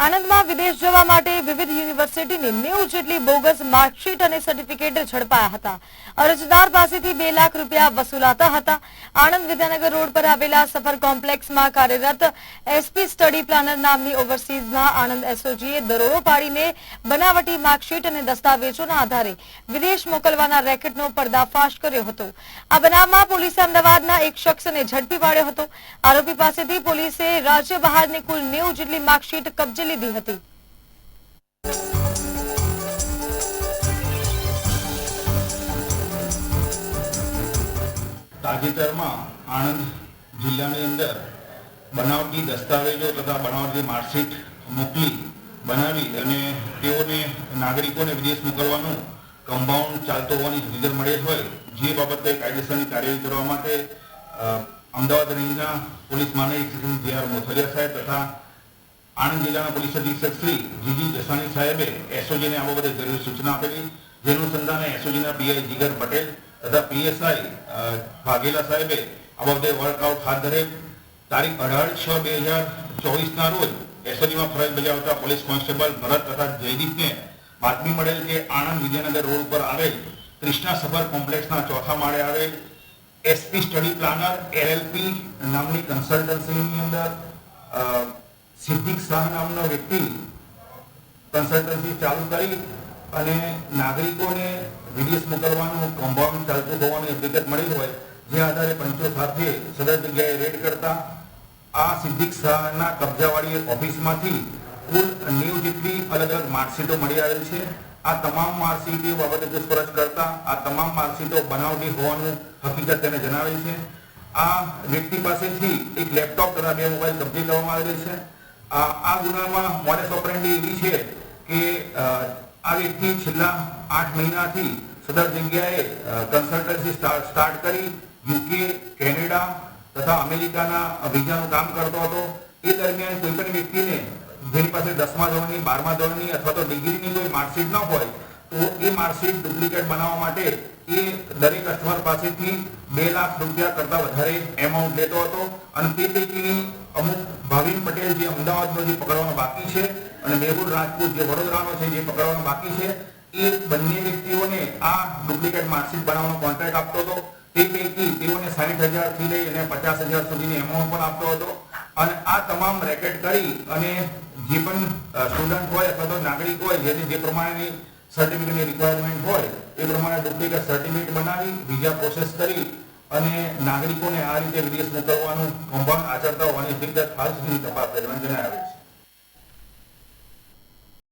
આણંદમાં વિદેશ જવા માટે વિવિધ યુનિવર્સિટીની નેવું જેટલી બોગસ માર્કશીટ અને સર્ટિફિકેટ ઝડપાયા હતા. અરજદાર પાસેથી બે લાખ રૂપિયા વસૂલાતા હતા. આણંદ વિદ્યાનગર રોડ પર આવેલા સફર કોમ્પ્લેક્સમાં કાર્યરત એસપી સ્ટડી પ્લાનર નામની ઓવરસીઝના આણંદ એસઓજીએ દરોડો પાડીને બનાવટી માર્કશીટ અને દસ્તાવેજોના આધારે વિદેશ મોકલવાના રેકેટનો પર્દાફાશ કર્યો હતો. આ બનાવમાં પોલીસે અમદાવાદના એક શખ્સને ઝડપી પાડ્યો હતો. આરોપી પાસેથી પોલીસે રાજ્ય બહારની કુલ નેવું જેટલી માર્કશીટ કબજે લીધી હતી. તાજેતરમાં આણંદ જિલ્લાની અંદર બનાવટી દસ્તાવેજો તથા બનાવટી માર્કશીટ મોકલી બનાવી અને તેઓને નાગરિકોને વિદેશ મોકલવાનું કમ્પાઉન્ડ ચાલતો હોવાની વિગત મળે હોય, જે બાબતે કાયદેસરની કાર્યવાહી કરવા માટે અમદાવાદ રેન્જના પોલીસ મહાનિરીક્ષક જે આર મોથલિયા સાહેબ તથા આણંદ જિલ્લાના પોલીસ અધિક્ષક શ્રી જીજી જસાણી સાહેબે એસઓજીને આ બાબતે જરૂરી સૂચના આપેલી, જેનું સંધાને એસઓજીના પીઆઈ જીગર પટેલ તથા પીએસઆઈ વાઘેલા સાહેબે આ બાબતે વર્કઆઉટ હાથ ધરેલ તારીખ અઢાર છ બે હજાર ચોવીસના રોજ એસઓજીમાં ફરજ બજાવતા પોલીસ કોન્સ્ટેબલ ભરત તથા જયદીપને બાતમી મળેલ કે આણંદ વિદ્યાનગર રોડ ઉપર આવેલ કૃષ્ણા સફર કોમ્પ્લેક્સના ચોથા માળે આવેલ એસપી સ્ટડી પ્લાનર એલએલપી નામની કન્સલ્ટન્સીની અંદર અ, સિદ્ધિક શાહ નામનો વ્યક્તિ કન્સલ્ટન્સી ચાલુ કરી અને નાગરિકોને વિદેશ મોકલવાનું કમ્પાઉન્ડ ચાલતું હોવાની હકીકત મળી હોય જે આધારે પંચો સાથે સદર જગ્યાએ રેડ કરતા આ સિદ્ધિક શાહના કબજાવાળી ઓફિસમાંથી કુલ નેવ જેટલી અલગ અલગ માર્કશીટો મળી આવેલ છે. આ તમામ માર્કશીટો બાબતે પૂછપરછ કરતા આ તમામ માર્કશીટો બનાવટી હોવાનું હકીકત તેને જણાવે છે. આ વ્યક્તિ પાસેથી એક લેપટોપ તથા બે મોબાઈલ કબજે લેવામાં આવેલ છે. આ ગુનામાં મોડેસ ઓપરેન્ડી એવી છે કે આ વ્યક્તિ છેલ્લા આઠ મહિનાથી સદર જગ્યાએ કન્સલ્ટન્સી સ્ટાર્ટ કરી યુકે કેનેડા તથા અમેરિકાના વિઝાનું કામ કરતો હતો. એ દરમિયાન કોઈ પણ વ્યક્તિને જેની પાસે દસમા ધોરણની બારમા ધોરણની અથવા તો ડિગ્રીની કોઈ માર્કશીટ ન હોય, તો એ માર્કશીટ ડુપ્લિકેટ બનાવવા માટે એ દરેક કસ્ટમર પાસેથી બે લાખ રૂપિયા કરતા વધારે એમાઉન્ટ લેતો હતો. અને તે પૈકીની અમુક ભાવિન પટેલ જે અમદાવાદનો જે પકડવાનો બાકી છે અને મેહુલ રાજપૂત જે વડોદરાનો છે જે પકડવાનો બાકી છે, એ બંને વ્યક્તિઓને આ ડુપ્લિકેટ માર્કશીટ બનાવવાનો કોન્ટ્રાક્ટ આપતો હતો. તે પૈકી તેઓને સાઠ હજારથી લઈ અને પચાસ હજાર સુધીની એમાઉન્ટ પણ આપતો હતો. અને આ તમામ રેકેટ કરી અને જે પણ સ્ટુડન્ટ હોય અથવા તો નાગરિક હોય, જેને જે પ્રમાણેની સર્ટિફિકેટની રિક્વાયરમેન્ટ હોય, એ પ્રમાણે ડુપ્લિકેટ સર્ટિફિકેટ બનાવી વિઝા પ્રોસેસ કરી અને નાગરિકોને આ રીતે વિદેશ મોકલવાનું કૌભાંડ આચરતા હોવાની હકીકત હાલ સુધીની તપાસ દરમિયાન જણાવે છે.